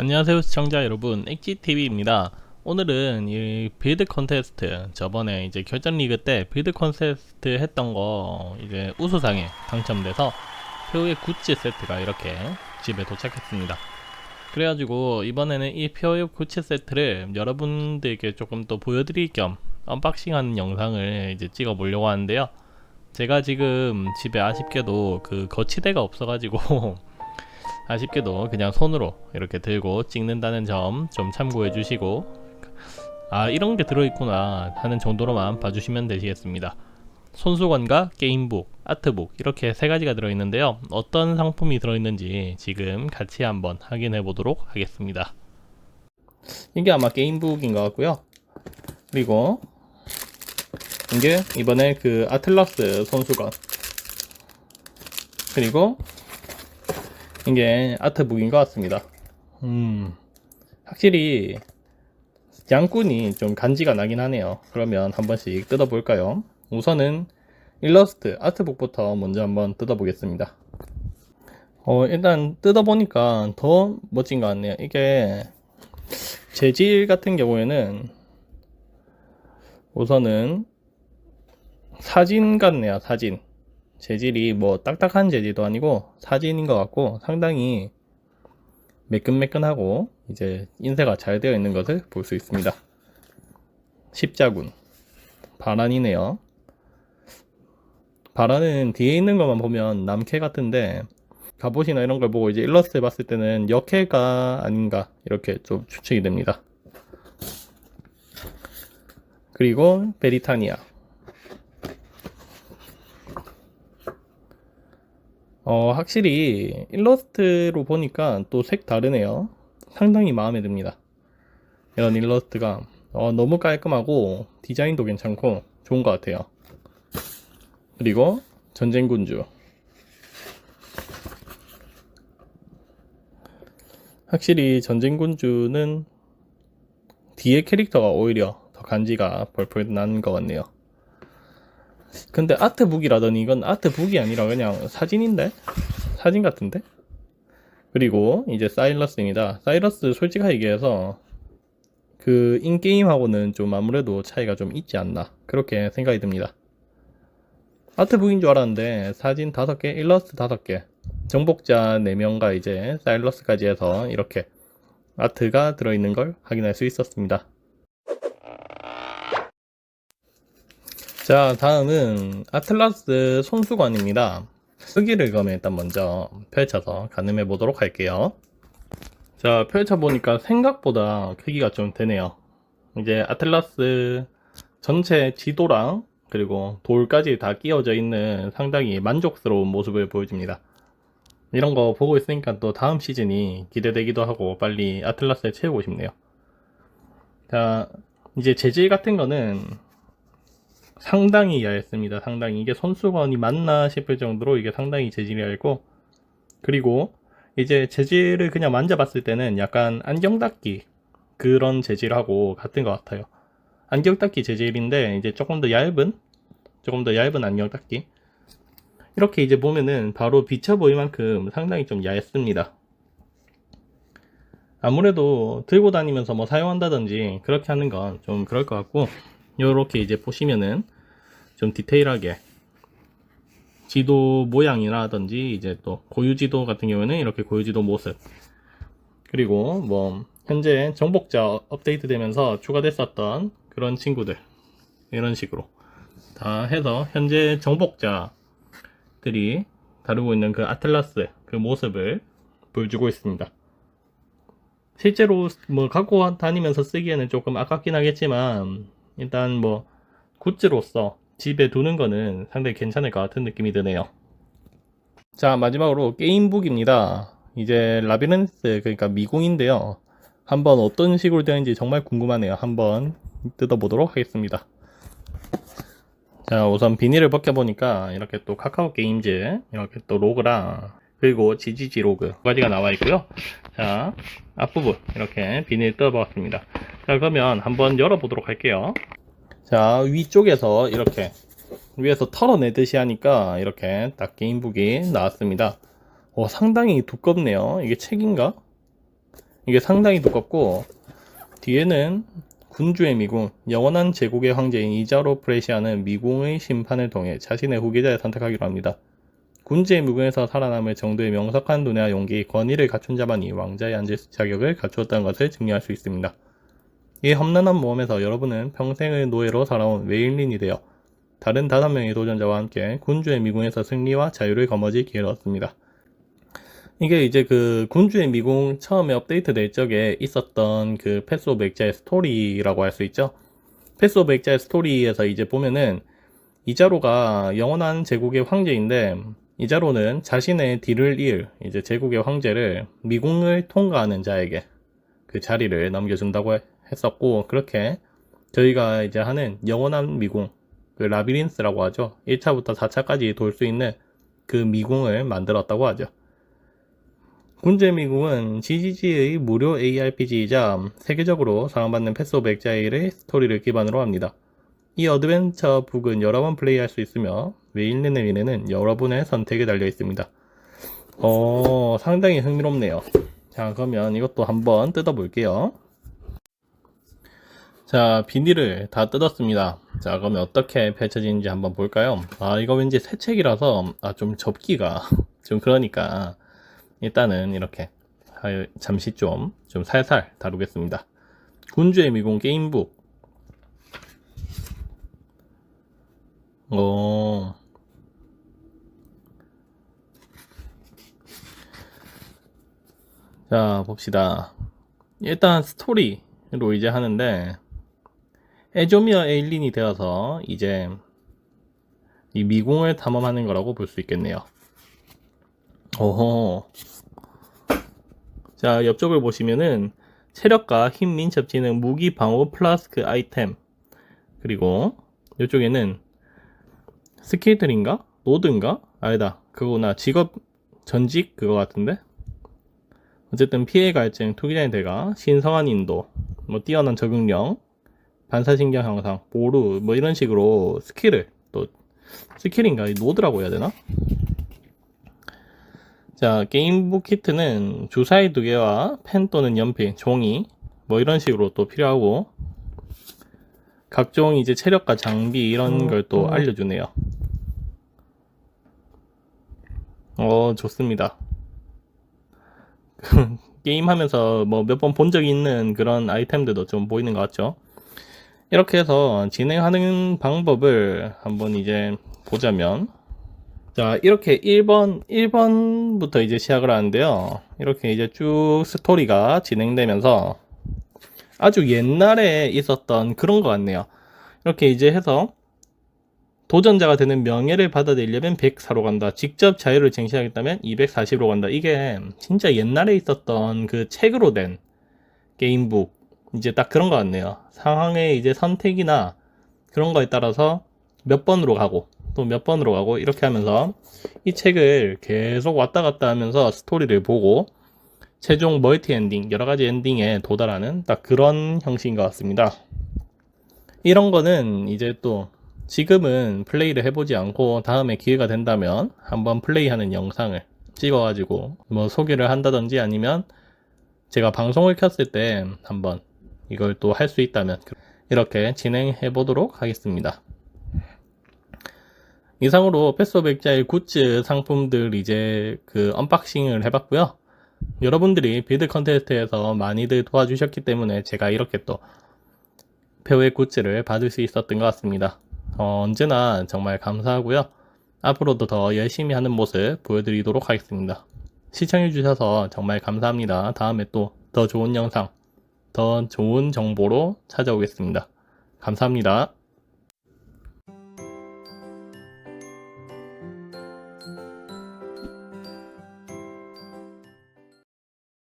안녕하세요 시청자 여러분. 엑지TV입니다. 오늘은 이 빌드 컨테스트 저번에 이제 결전 리그 때 빌드 컨테스트 했던 거 이제 우수상에 당첨돼서 표의 굿즈 세트가 이렇게 집에 도착했습니다. 그래가지고 이번에는 이 표의 굿즈 세트를 여러분들께 조금 또 보여드릴 겸 언박싱하는 영상을 이제 찍어 보려고 하는데요. 제가 지금 집에 아쉽게도 그 거치대가 없어가지고 아쉽게도 그냥 손으로 이렇게 들고 찍는다는 점 좀 참고해 주시고 아 이런 게 들어있구나 하는 정도로만 봐주시면 되시겠습니다. 손수건과 게임북, 아트북 이렇게 세 가지가 들어있는데요. 어떤 상품이 들어있는지 지금 같이 한번 확인해 보도록 하겠습니다. 이게 아마 게임북인 것 같고요. 그리고 이게 이번에 그 아틀라스 손수건. 그리고 이게 아트북인 것 같습니다. 음, 확실히 양꾼이 좀 간지가 나긴 하네요. 그러면 한 번씩 뜯어볼까요? 우선은 일러스트 아트북부터 먼저 한번 뜯어보겠습니다. 어, 일단 뜯어보니까 더 멋진 것 같네요. 이게 재질 같은 경우에는 우선은 사진 같네요. 사진. 재질이 뭐 딱딱한 재질도 아니고 사진인 것 같고 상당히 매끈매끈하고 이제 인쇄가 잘 되어 있는 것을 볼 수 있습니다. 십자군 바란이네요. 바란은 뒤에 있는 것만 보면 남캐 같은데 갑옷이나 이런 걸 보고 이제 일러스트 봤을 때는 역캐가 아닌가 이렇게 좀 추측이 됩니다. 그리고 베리타니아 어, 확실히 일러스트로 보니까 또 색 다르네요. 상당히 마음에 듭니다. 이런 일러스트가 어, 너무 깔끔하고 디자인도 괜찮고 좋은 것 같아요. 그리고 전쟁군주. 확실히 전쟁군주는 뒤에 캐릭터가 오히려 더 간지가 벌벌 나는 것 같네요. 근데 아트북이라더니 이건 아트북이 아니라 그냥 사진인데? 사진 같은데? 그리고 이제 사일러스입니다. 사이러스 솔직하게 얘기해서 그 인게임하고는 좀 아무래도 차이가 좀 있지 않나 그렇게 생각이 듭니다. 아트북인 줄 알았는데 사진 5개, 일러스트 5개 정복자 4명과 이제 사일러스까지 해서 이렇게 아트가 들어있는 걸 확인할 수 있었습니다. 자, 다음은 아틀라스 손수건입니다. 쓰기를 그러면 일단 먼저 펼쳐서 가늠해 보도록 할게요. 자, 펼쳐 보니까 생각보다 크기가 좀 되네요. 이제 아틀라스 전체 지도랑 그리고 돌까지 다 끼워져 있는 상당히 만족스러운 모습을 보여줍니다. 이런 거 보고 있으니까 또 다음 시즌이 기대되기도 하고 빨리 아틀라스에 채우고 싶네요. 자, 이제 재질 같은 거는 상당히 얇습니다. 상당히 이게 손수건이 맞나 싶을 정도로 이게 상당히 재질이 얇고 그리고 이제 재질을 그냥 만져봤을 때는 약간 안경 닦기 그런 재질하고 같은 것 같아요. 안경 닦기 재질인데 이제 조금 더 얇은 조금 더 얇은 안경 닦기 이렇게 이제 보면은 바로 비쳐 보일 만큼 상당히 좀 얇습니다. 아무래도 들고 다니면서 뭐 사용한다든지 그렇게 하는 건 좀 그럴 것 같고 이렇게 이제 보시면은 좀 디테일하게 지도 모양이라든지 이제 또 고유지도 같은 경우에는 이렇게 고유지도 모습 그리고 뭐 현재 정복자 업데이트 되면서 추가됐었던 그런 친구들 이런 식으로 다 해서 현재 정복자들이 다루고 있는 그 아틀라스 그 모습을 보여주고 있습니다. 실제로 뭐 갖고 다니면서 쓰기에는 조금 아깝긴 하겠지만 일단 뭐 굿즈로서 집에 두는 거는 상당히 괜찮을 것 같은 느낌이 드네요. 자 마지막으로 게임북입니다. 이제 라비렌스 그러니까 미궁인데요. 한번 어떤 식으로 되는지 정말 궁금하네요. 한번 뜯어보도록 하겠습니다. 자 우선 비닐을 벗겨보니까 이렇게 또 카카오 게임즈 이렇게 또 로그랑 그리고 GGG 로그 두 가지가 나와 있고요. 자 앞부분 이렇게 비닐 뜯어봤습니다. 자 그러면 한번 열어보도록 할게요. 자 위쪽에서 이렇게 위에서 털어내듯이 하니까 이렇게 딱 게임북이 나왔습니다. 어, 상당히 두껍네요. 이게 책인가? 이게 상당히 두껍고 뒤에는 군주의 미궁, 영원한 제국의 황제인 이자로 프레시아는 미궁의 심판을 통해 자신의 후계자를 선택하기로 합니다. 군주의 미궁에서 살아남을 정도의 명석한 두뇌와 용기, 권위를 갖춘 자만이 왕자에 앉을 자격을 갖추었다는 것을 증명할 수 있습니다. 이 험난한 모험에서 여러분은 평생의 노예로 살아온 웨일린이 되어 다른 다섯 명의 도전자와 함께 군주의 미궁에서 승리와 자유를 거머쥘 기회를 얻습니다. 이게 이제 그 군주의 미궁 처음에 업데이트 될 적에 있었던 그 패스 오브 액자의 스토리라고 할 수 있죠. 패스 오브 액자의 스토리에서 이제 보면은 이자로가 영원한 제국의 황제인데 이자로는 자신의 뒤를 이을 이제 제국의 황제를 미궁을 통과하는 자에게 그 자리를 넘겨준다고 해- 했었고 그렇게 저희가 이제 하는 영원한 미궁 그 라비린스라고 하죠. 1차부터 4차까지 돌 수 있는 그 미궁을 만들었다고 하죠. 군주의 미궁은 GGG의 무료 ARPG이자 세계적으로 사랑받는 패스 오브 엑자일의 스토리를 기반으로 합니다. 이 어드벤처 북은 여러 번 플레이할 수 있으며 웨일린의 미래는 여러분의 선택에 달려 있습니다. 어, 상당히 흥미롭네요. 자, 그러면 이것도 한번 뜯어볼게요. 자, 비닐을 다 뜯었습니다. 자, 그러면 어떻게 펼쳐지는지 한번 볼까요? 아, 이거 왠지 새 책이라서, 아, 좀 접기가, 좀 그러니까, 일단은 이렇게, 아, 잠시 좀, 좀 살살 다루겠습니다. 군주의 미궁 게임북. 어, 자, 봅시다. 일단 스토리로 이제 하는데, 에조미어 에일린이 되어서 이제 이 미궁을 탐험하는 거라고 볼 수 있겠네요. 오호. 자, 옆쪽을 보시면은 체력과 힘 민첩 지능 무기 방어 플라스크 아이템 그리고 이쪽에는 스킬들인가? 노드인가? 아니다. 그거나 직업 전직 그거 같은데? 어쨌든 피해 갈증, 투기자의 대가, 신성한 인도, 뭐 뛰어난 적응력, 반사신경 향상, 보루 뭐 이런 식으로 스킬을 또 스킬인가 노드라고 해야 되나? 자 게임북 키트는 주사위 두 개와 펜 또는 연필, 종이 뭐 이런 식으로 또 필요하고 각종 이제 체력과 장비 이런 걸 또 알려주네요. 어 좋습니다. 게임하면서 뭐 몇 번 본 적이 있는 그런 아이템들도 좀 보이는 것 같죠? 이렇게 해서 진행하는 방법을 한번 이제 보자면 자 이렇게 1번 1번부터 이제 시작을 하는데요 이렇게 이제 쭉 스토리가 진행되면서 아주 옛날에 있었던 그런 것 같네요 이렇게 이제 해서 도전자가 되는 명예를 받아들이려면 104로 간다 직접 자유를 쟁취하겠다면 240으로 간다 이게 진짜 옛날에 있었던 그 책으로 된 게임북 이제 딱 그런 것 같네요. 상황의 이제 선택이나 그런 거에 따라서 몇 번으로 가고 또 몇 번으로 가고 이렇게 하면서 이 책을 계속 왔다 갔다 하면서 스토리를 보고 최종 멀티 엔딩 여러 가지 엔딩에 도달하는 딱 그런 형식인 것 같습니다. 이런 거는 이제 또 지금은 플레이를 해보지 않고 다음에 기회가 된다면 한번 플레이하는 영상을 찍어가지고 뭐 소개를 한다든지 아니면 제가 방송을 켰을 때 한번 이걸 또 할 수 있다면 이렇게 진행해 보도록 하겠습니다. 이상으로 패스 오브 엑자일 굿즈 상품들 이제 그 언박싱을 해봤고요. 여러분들이 빌드 컨테스트에서 많이들 도와주셨기 때문에 제가 이렇게 또 배우의 굿즈를 받을 수 있었던 것 같습니다. 어, 언제나 정말 감사하고요. 앞으로도 더 열심히 하는 모습 보여드리도록 하겠습니다. 시청해주셔서 정말 감사합니다. 다음에 또 더 좋은 영상 더 좋은 정보로 찾아오겠습니다. 감사합니다.